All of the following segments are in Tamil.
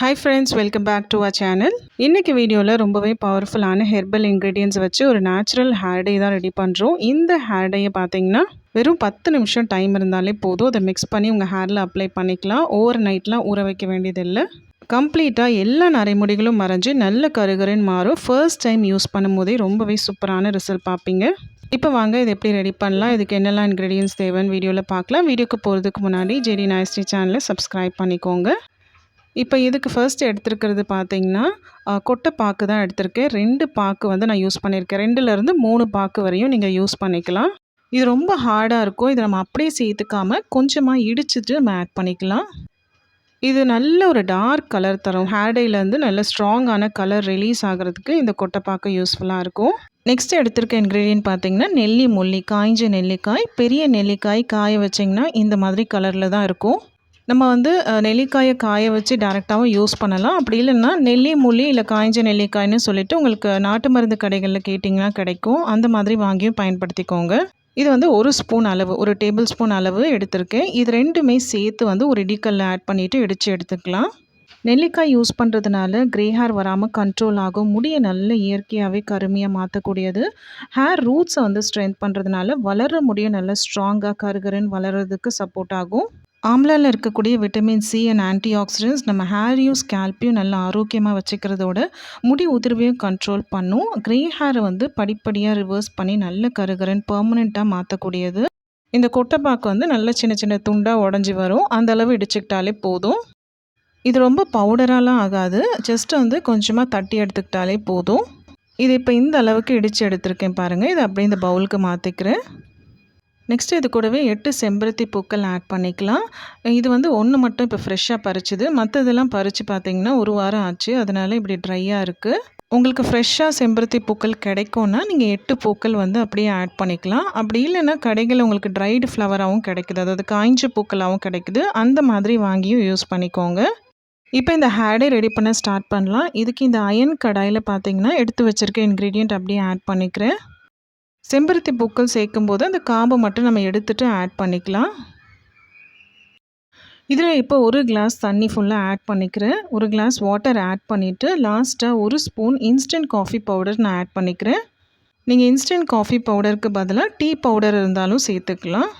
Hi friends welcome back to a channel இன்றைக்கி வீடியோவில் ரொம்பவே பவர்ஃபுல்லான ஹெர்பல் இன்க்ரீடியன்ஸ் வச்சு ஒரு நேச்சுரல் ஹேர் டே தான் ரெடி பண்ணுறோம் இந்த ஹேர் டேயை பார்த்தீங்கன்னா வெறும் பத்து நிமிஷம் டைம் இருந்தாலே போதும். அதை மிக்ஸ் பண்ணி உங்கள் ஹேரில் அப்ளை பண்ணிக்கலாம். ஓவர் நைட்லாம் ஊற வைக்க வேண்டியதில்லை. கம்ப்ளீட்டாக எல்லா நரைமுடிகளும் மறைஞ்சு நல்ல கருகருன்னு மாறும். ஃபர்ஸ்ட் டைம் யூஸ் பண்ணும்போதே ரொம்பவே சூப்பரான ரிசல்ட் பார்ப்பீங்க. இப்போ வாங்க இது எப்படி ரெடி பண்ணலாம்? இதுக்கு என்னெல்லாம் இன்க்ரீடியன்ஸ் தேவைன்னு வீடியோவில் பார்க்கலாம். வீடியோக்கு போகிறதுக்கு முன்னாடி ஜெடி நாய்ஸ்டி சேனலை சப்ஸ்கிரைப் பண்ணிக்கோங்க. இப்போ இதுக்கு ஃபர்ஸ்ட் எடுத்துருக்கிறது பார்த்தீங்கன்னா கொட்டை பாக்கு தான் எடுத்திருக்கேன். ரெண்டு பாக்கு வந்து நான் யூஸ் பண்ணியிருக்கேன் ரெண்டுலேருந்து மூணு பாக்கு வரையும் நீங்கள் யூஸ் பண்ணிக்கலாம். இது ரொம்ப ஹார்டாக இருக்கும். இதை நம்ம அப்படியே சேர்த்துக்காம கொஞ்சமாக இடிச்சிட்டு நம்ம ஆட் பண்ணிக்கலாம். இது நல்ல ஒரு டார்க் கலர் தரும். ஹேர்டேலேருந்து நல்ல ஸ்ட்ராங்கான கலர் ரிலீஸ் ஆகிறதுக்கு இந்த கொட்டைப்பாக்கு யூஸ்ஃபுல்லாக இருக்கும். நெக்ஸ்ட் எடுத்திருக்க இன்க்ரீடியன்ட் பார்த்தீங்கன்னா நெல்லி முள்ளி காய்ஞ்ச நெல்லிக்காய் பெரிய நெல்லிக்காய் காய வச்சிங்கன்னா இந்த மாதிரி கலரில் தான் இருக்கும். நம்ம வந்து நெல்லிக்காயை காய வச்சு டேரெக்டாகவும் யூஸ் பண்ணலாம். அப்படி இல்லைன்னா நெல்லி மூலி இல்லை காய்ஞ்ச நெல்லிக்காய்னு சொல்லிட்டு உங்களுக்கு நாட்டு மருந்து கடைகளில் கேட்டிங்கன்னா கிடைக்கும். அந்த மாதிரி வாங்கியும் பயன்படுத்திக்கோங்க. இது வந்து ஒரு ஸ்பூன் அளவு ஒரு டேபிள் ஸ்பூன் அளவு எடுத்திருக்கேன். இது ரெண்டுமே சேர்த்து வந்து ஒரு இடிக்கல்ல ஆட் பண்ணிவிட்டு இடித்து எடுத்துக்கலாம். நெல்லிக்காய் யூஸ் பண்ணுறதுனால க்ரே ஹேர் வராமல் கண்ட்ரோல் ஆகும். முடியை நல்ல இயற்கையாகவே கருமையாக மாற்றக்கூடியது ஹேர் ரூட்ஸை வந்து ஸ்ட்ரென்த் பண்ணுறதுனால வளர்கிற முடிய நல்ல ஸ்ட்ராங்காக கருகருன்னு வளர்கிறதுக்கு சப்போர்ட் ஆகும். ஆம்லாவில் இருக்கக்கூடிய vitamin C and antioxidants நம்ம ஹேரையும் ஸ்கேல்ப்பையும் நல்லா ஆரோக்கியமாக வச்சுக்கிறதோட முடி உதிர்வையும் கண்ட்ரோல் பண்ணும். க்ரே ஹேரை வந்து படிப்படியாக ரிவர்ஸ் பண்ணி நல்ல கருகரன் பெர்மனெண்ட்டாக மாற்றக்கூடியது இந்த கொட்டைப்பாக்கு வந்து நல்ல சின்ன சின்ன துண்டாக உடஞ்சி வரும். அந்த அளவு இடிச்சுக்கிட்டாலே போதும். இது ரொம்ப பவுடராலாம் ஆகாது. ஜஸ்ட் வந்து கொஞ்சமாக தட்டி எடுத்துக்கிட்டாலே போதும். இது இப்போ இந்த அளவுக்கு இடித்து எடுத்திருக்கேன் பாருங்கள் இதை அப்படியே இந்த பவுலுக்கு மாற்றிக்கிறேன் நெக்ஸ்ட் இது கூடவே எட்டு செம்பருத்தி பூக்கள் ஆட் பண்ணிக்கலாம். இது வந்து ஒன்று மட்டும் இப்போ ஃப்ரெஷ்ஷாக பறிச்சுது. மற்றதெல்லாம் பறித்து பார்த்தீங்கன்னா ஒரு வாரம் ஆச்சு. அதனால் இப்படி ட்ரையாக இருக்குது உங்களுக்கு ஃப்ரெஷ்ஷாக செம்பருத்தி பூக்கள் கிடைக்கும்னா நீங்கள் எட்டு பூக்கள் வந்து அப்படியே ஆட் பண்ணிக்கலாம். அப்படி இல்லைன்னா கடைகளில் உங்களுக்கு ட்ரைடு ஃப்ளவராகவும் கிடைக்குது. அதாவது காய்ஞ்ச பூக்களாகவும் கிடைக்குது. அந்த மாதிரி வாங்கியும் யூஸ் பண்ணிக்கோங்க. இப்போ இந்த ஹேடை ரெடி பண்ண ஸ்டார்ட் பண்ணலாம். இதுக்கு இந்த அயன் கடாயில் பார்த்திங்கன்னா எடுத்து வச்சுருக்க இன்க்ரீடியண்ட் அப்படியே ஆட் பண்ணிக்கிறேன். செம்பருத்தி பூக்கள் சேர்க்கும்போது அந்த காம்பை மட்டும் நம்ம எடுத்துகிட்டு ஆட் பண்ணிக்கலாம். இதில் இப்போ ஒரு கிளாஸ் தண்ணி ஃபுல்லாக ஆட் பண்ணிக்கிறேன். ஒரு கிளாஸ் வாட்டர் ஆட் பண்ணிவிட்டு லாஸ்ட்டாக ஒரு ஸ்பூன் இன்ஸ்டன்ட் காஃபி பவுடர் நான் ஆட் பண்ணிக்கிறேன். நீங்கள் இன்ஸ்டன்ட் காஃபி பவுடருக்கு பதிலாக டீ பவுடர் இருந்தாலும் சேர்த்துக்கலாம்.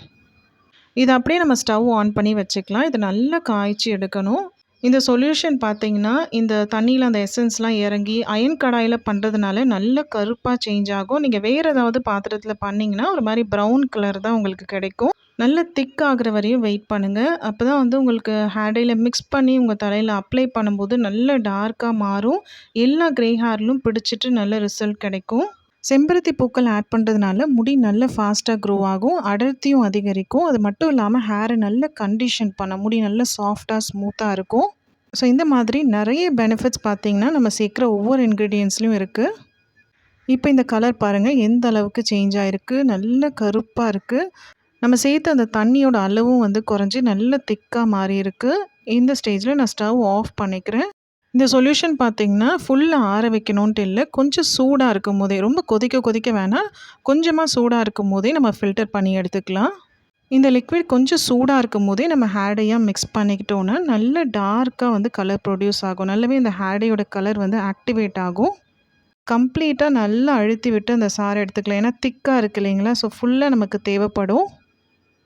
இதை அப்படியே நம்ம ஸ்டவ் ஆன் பண்ணி வச்சுக்கலாம். இதை நல்லா காய்ச்சி எடுக்கணும். இந்த சொல்யூஷன் பார்த்தீங்கன்னா இந்த தண்ணியில் அந்த எசன்ஸ்லாம் இறங்கி அயன் கடாயில் பண்ணுறதுனால நல்ல கருப்பாக சேஞ்ச் ஆகும். நீங்கள் வேறு ஏதாவது பாத்திரத்தில் பண்ணிங்கன்னா ஒரு மாதிரி ப்ரௌன் கலர் தான் உங்களுக்கு கிடைக்கும். நல்ல திக் ஆகிற வரையும் வெயிட் பண்ணுங்கள் அப்போ தான் வந்து உங்களுக்கு ஹேடையில் மிக்ஸ் பண்ணி உங்கள் தலையில் அப்ளை பண்ணும்போது நல்ல டார்க்காக மாறும். எல்லா க்ரே ஹேர்லும் பிடிச்சிட்டு நல்ல ரிசல்ட் கிடைக்கும். செம்பருத்தி பூக்கள் ஆட் பண்ணுறதுனால முடி நல்ல ஃபாஸ்ட்டாக க்ரோ ஆகும். அடர்த்தியும் அதிகரிக்கும். அது மட்டும் இல்லாமல் ஹேரை நல்ல கண்டிஷன் பண்ண முடி நல்ல சாஃப்டாக ஸ்மூத்தாக இருக்கும். ஸோ இந்த மாதிரி நிறைய பெனிஃபிட்ஸ் பார்த்திங்கன்னா நம்ம சேர்க்குற ஒவ்வொரு இன்க்ரீடியன்ஸ்லையும் இருக்குது இப்போ இந்த கலர் பாருங்கள் எந்த அளவுக்கு சேஞ்ச் ஆகிருக்கு நல்ல கருப்பாக இருக்குது நம்ம சேர்த்த அந்த தண்ணியோட அளவும் வந்து குறைஞ்சி நல்ல திக்காக மாறி இருக்குது இந்த ஸ்டேஜில் நான் ஸ்டவ் ஆஃப் பண்ணிக்கிறேன். இந்த சொல்யூஷன் பார்த்தீங்கன்னா ஃபுல்லாக ஆற வைக்கணுன்ட்டு இல்லை கொஞ்சம் சூடாக இருக்கும் போதே ரொம்ப கொதிக்க கொதிக்க வேணாம் கொஞ்சமாக சூடாக இருக்கும் போதே நம்ம ஃபில்டர் பண்ணி எடுத்துக்கலாம். இந்த லிக்விட் கொஞ்சம் சூடாக இருக்கும் போதே நம்ம ஹேடையாக மிக்ஸ் பண்ணிக்கிட்டோன்னா நல்ல டார்க்காக வந்து கலர் ப்ரொடியூஸ் ஆகும். நல்லாவே இந்த ஹேடையோட கலர் வந்து ஆக்டிவேட் ஆகும். கம்ப்ளீட்டாக நல்லா அழுத்தி விட்டு அந்த சாறை எடுத்துக்கலாம். ஏன்னா திக்காக இருக்கு இல்லைங்களா? ஸோ ஃபுல்லாக நமக்கு தேவைப்படும்.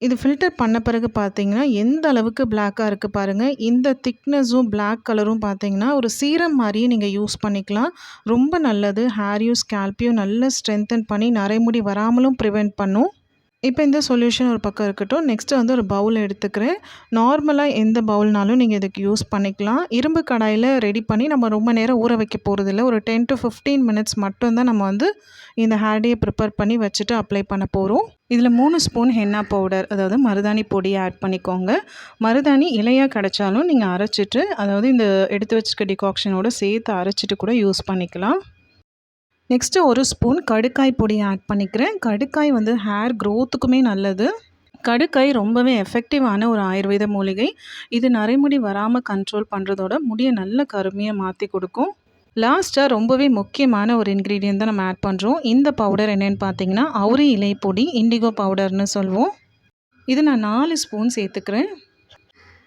இது ஃபில்டர் பண்ண பிறகு பார்த்தீங்கன்னா எந்த அளவுக்கு பிளாக்காக இருக்குது பாருங்கள் இந்த திக்னஸும் பிளாக் கலரும் பார்த்தீங்கன்னா ஒரு சீரம் மாதிரியே நீங்கள் யூஸ் பண்ணிக்கலாம். ரொம்ப நல்லது. ஹேரையும் ஸ்கேல்ப்பையும் நல்லா ஸ்ட்ரென்தன் பண்ணி நரைமுடி வராமலும் ப்ரிவெண்ட் பண்ணும். இப்போ இந்த சொல்யூஷன் ஒரு பக்கம் இருக்கட்டும். நெக்ஸ்ட்டு வந்து ஒரு பவுல் எடுத்துக்கிறேன். நார்மலாக எந்த பவுல்னாலும் நீங்கள் இதுக்கு யூஸ் பண்ணிக்கலாம். இரும்பு கடாயில் ரெடி பண்ணி நம்ம ரொம்ப நேரம் ஊற வைக்க போகிறதில்ல ஒரு டென் டு ஃபிஃப்டீன் மினிட்ஸ் மட்டும்தான் நம்ம வந்து இந்த ஹேர்டையை ப்ரிப்பேர் பண்ணி வச்சுட்டு அப்ளை பண்ண போகிறோம் இதில் மூணு ஸ்பூன் ஹென்னா பவுடர் அதாவது மருதாணி பொடியை ஆட் பண்ணிக்கோங்க. மருதாணி இலையாக கிடைச்சாலும் நீங்கள் அரைச்சிட்டு அதாவது இந்த எடுத்து வச்சுருக்க டிகாக்ஷனோட சேர்த்து அரைச்சிட்டு கூட யூஸ் பண்ணிக்கலாம். நெக்ஸ்ட்டு ஒரு ஸ்பூன் கடுக்காய் பொடி ஆட் பண்ணிக்கிறேன். கடுக்காய் வந்து ஹேர் க்ரோத்துக்குமே நல்லது. கடுக்காய் ரொம்பவே எஃபெக்டிவான ஒரு ஆயுர்வேத மூலிகை. இது நரைமுடி வராமல் கண்ட்ரோல் பண்ணுறதோட முடியை நல்ல கருமையாக மாற்றி கொடுக்கும். லாஸ்ட்டாக ரொம்பவே முக்கியமான ஒரு இன்க்ரீடியன்ட் தான் நம்ம ஆட் பண்ணுறோம் இந்த பவுடர் என்னென்னு பார்த்தீங்கன்னா அவுரி இலை பொடி இண்டிகோ பவுடர்னு சொல்லுவோம். இது நான் நாலு ஸ்பூன் சேர்த்துக்கிறேன்.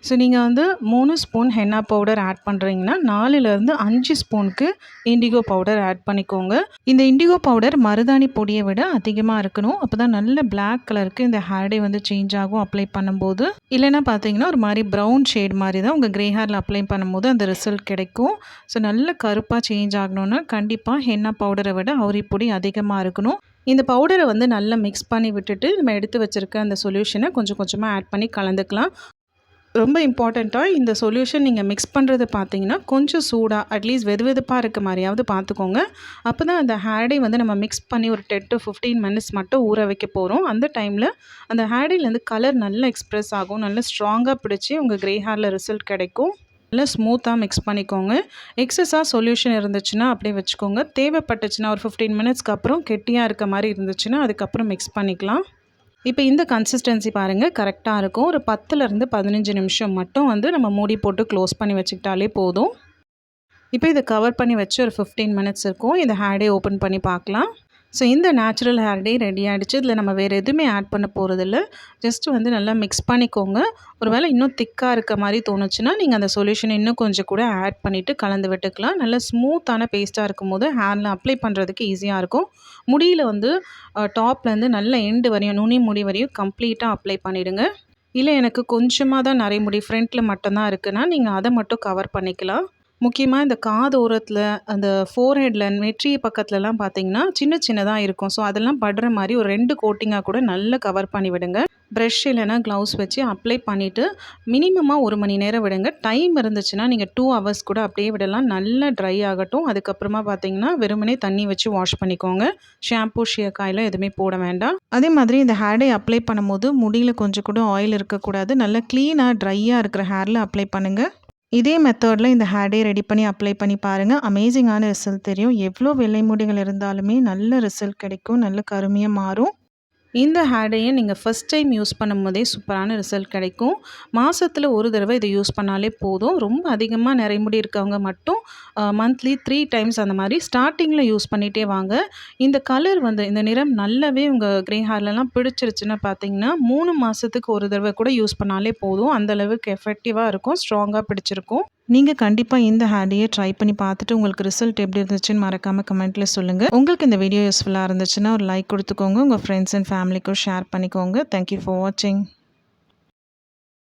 ஸோ நீங்கள் வந்து மூணு ஸ்பூன் ஹென்னா பவுடர் ஆட் பண்ணுறீங்கன்னா நாலுலேருந்து அஞ்சு ஸ்பூனுக்கு இண்டிகோ பவுடர் ஆட் பண்ணிக்கோங்க. இந்த இண்டிகோ பவுடர் மருதாணி பொடியை விட அதிகமாக இருக்கணும். அப்போ தான் நல்ல பிளாக் கலருக்கு இந்த ஹேர் டே வந்து சேஞ்ச் ஆகும் அப்ளை பண்ணும்போது. இல்லைன்னா பார்த்தீங்கன்னா ஒரு மாதிரி ப்ரௌன் ஷேட் மாதிரி தான் உங்கள் க்ரே ஹேரில் அப்ளை பண்ணும்போது அந்த ரிசல்ட் கிடைக்கும். ஸோ நல்ல கருப்பாக சேஞ்ச் ஆகணும்னா கண்டிப்பாக ஹென்னா பவுடரை விட அவுரி பொடி அதிகமாக இருக்கணும். இந்த பவுடரை வந்து நல்லா மிக்ஸ் பண்ணி விட்டுட்டு நம்ம எடுத்து வச்சுருக்க அந்த சொல்யூஷனை கொஞ்சம் கொஞ்சமாக ஆட் பண்ணி கலந்துக்கலாம். ரொம்ப இம்பார்ட்டண்ட்டாக இந்த சொல்யூஷன் நீங்கள் மிக்ஸ் பண்ணுறது பார்த்தீங்கன்னா கொஞ்சம் சூடாக அட்லீஸ்ட் வெது வெதுப்பாக இருக்க மாதிரியாவது பார்த்துக்கோங்க. அப்போ தான் அந்த ஹேடை வந்து நம்ம மிக்ஸ் பண்ணி ஒரு டென் டு ஃபிஃப்டீன் மினிட்ஸ் மட்டும் ஊற வைக்க போகிறோம் அந்த டைமில் அந்த ஹேர்டேலேருந்து கலர் நல்லா எக்ஸ்ப்ரெஸ் ஆகும். நல்லா ஸ்ட்ராங்காக பிடிச்சி உங்கள் க்ரே ஹேரில் ரிசல்ட் கிடைக்கும். நல்லா ஸ்மூத்தாக மிக்ஸ் பண்ணிக்கோங்க. எக்ஸஸாக சொல்யூஷன் இருந்துச்சுன்னா அப்படியே வச்சுக்கோங்க. தேவைப்பட்டுச்சுன்னா ஒரு ஃபிஃப்டீன் மினிட்ஸ்க்கு அப்புறம் கெட்டியாக இருக்க மாதிரி இருந்துச்சுன்னா அதுக்கப்புறம் மிக்ஸ் பண்ணிக்கலாம். இப்போ இந்த கன்சிஸ்டன்சி பாருங்கள் கரெக்டாக இருக்கும். ஒரு பத்துலேருந்து பதினஞ்சு நிமிஷம் மட்டும் வந்து நம்ம மூடி போட்டு க்ளோஸ் பண்ணி வச்சுக்கிட்டாலே போதும். இப்போ இதை கவர் பண்ணி வச்சு ஒரு ஃபிஃப்டீன் மினிட்ஸ் இருக்கும். இந்த ஹேடே ஓப்பன் பண்ணி பார்க்கலாம். ஸோ இந்த நேச்சுரல் ஹேர் டே ரெடி ஆகிடுச்சு இதில் நம்ம வேறு எதுவுமே ஆட் பண்ண போகிறதில்ல ஜஸ்ட் வந்து நல்லா மிக்ஸ் பண்ணிக்கோங்க. ஒரு வேளை இன்னும் திக்காக இருக்க மாதிரி தோணுச்சுன்னா நீங்கள் அந்த சொல்யூஷனை இன்னும் கொஞ்சம் கூட ஆட் பண்ணிவிட்டு கலந்து விட்டுக்கலாம். நல்லா ஸ்மூத்தான பேஸ்ட்டாக இருக்கும் போது ஹேரில் அப்ளை பண்ணுறதுக்கு ஈஸியாக இருக்கும். முடியில் வந்து டாப்லேருந்து நல்ல எண்டு வரையும் நுனி முடி வரையும் கம்ப்ளீட்டாக அப்ளை பண்ணிவிடுங்க இல்லை எனக்கு கொஞ்சமாக தான் நிறைய முடி ஃப்ரண்ட்டில் மட்டும்தான் இருக்குன்னா நீங்கள் அதை மட்டும் கவர் பண்ணிக்கலாம். முக்கியமாக இந்த காது ஓரத்தில் அந்த ஃபோர்ஹெட்டில் நெற்றி பக்கத்துலலாம் பார்த்தீங்கன்னா சின்ன சின்னதாக இருக்கும். ஸோ அதெல்லாம் படுற மாதிரி ஒரு ரெண்டு கோட்டிங்காக கூட நல்லா கவர் பண்ணி விடுங்க. ப்ரெஷ் இல்லைனா க்ளவுஸ் வச்சு அப்ளை பண்ணிவிட்டு மினிமமாக ஒரு மணி நேரம் விடுங்க. டைம் இருந்துச்சுன்னா நீங்கள் டூ ஹவர்ஸ் கூட அப்படியே விடலாம். நல்லா ட்ரை ஆகட்டும். அதுக்கப்புறமா பார்த்தீங்கன்னா வெறுமனே தண்ணி வச்சு வாஷ் பண்ணிக்கோங்க. ஷாம்பூ ஷியக்காயில் எதுவுமே போட வேண்டாம். அதே மாதிரி இந்த ஹேர்டை அப்ளை பண்ணும்போது முடியில் கொஞ்சம் கூட ஆயில் இருக்கக்கூடாது. நல்லா க்ளீனாக ட்ரையாக இருக்கிற ஹேரில் அப்ளை பண்ணுங்கள் இதே மெத்தடில் இந்த ஹேர் ரெடி பண்ணி அப்ளை பண்ணி பாருங்கள் அமேசிங்கான ரிசல்ட் தெரியும். எவ்வளோ வெள்ளை முடிகள் இருந்தாலுமே நல்ல ரிசல்ட் கிடைக்கும். நல்ல கருமையாக மாறும். இந்த ஹேடையை நீங்கள் ஃபஸ்ட் டைம் யூஸ் பண்ணும்போதே சூப்பரான ரிசல்ட் கிடைக்கும். மாதத்தில் ஒரு தடவை இதை யூஸ் பண்ணாலே போதும். ரொம்ப அதிகமாக நிறைமுடி இருக்கவங்க மட்டும் மந்த்லி த்ரீ டைம்ஸ் அந்த மாதிரி ஸ்டார்டிங்கில் யூஸ் பண்ணிகிட்டே வாங்க. இந்த கலர் வந்து இந்த நிறம் நல்லாவே உங்கள் க்ரே ஹேர்லலாம் பிடிச்சிருச்சுன்னு பார்த்தீங்கன்னா மூணு மாதத்துக்கு ஒரு தடவை கூட யூஸ் பண்ணாலே போதும். அந்தளவுக்கு எஃபெக்டிவாக இருக்கும் ஸ்ட்ராங்காக பிடிச்சிருக்கும். நீங்கள் கண்டிப்பாக இந்த ஹேடியை ட்ரை பண்ணி பார்த்துட்டு உங்களுக்கு ரிசல்ட் எப்படி இருந்துச்சுன்னு மறக்காமல் கமெண்ட்டில் சொல்லுங்கள் உங்களுக்கு இந்த வீடியோ யூஸ்ஃபுல்லாக இருந்துச்சுன்னா ஒரு லைக் கொடுத்துக்கோங்க. உங்கள் ஃப்ரெண்ட்ஸ் அண்ட் ஃபேமிலிக்கும் ஷேர் பண்ணிக்கோங்க. தேங்க்யூ ஃபார் வாட்சிங்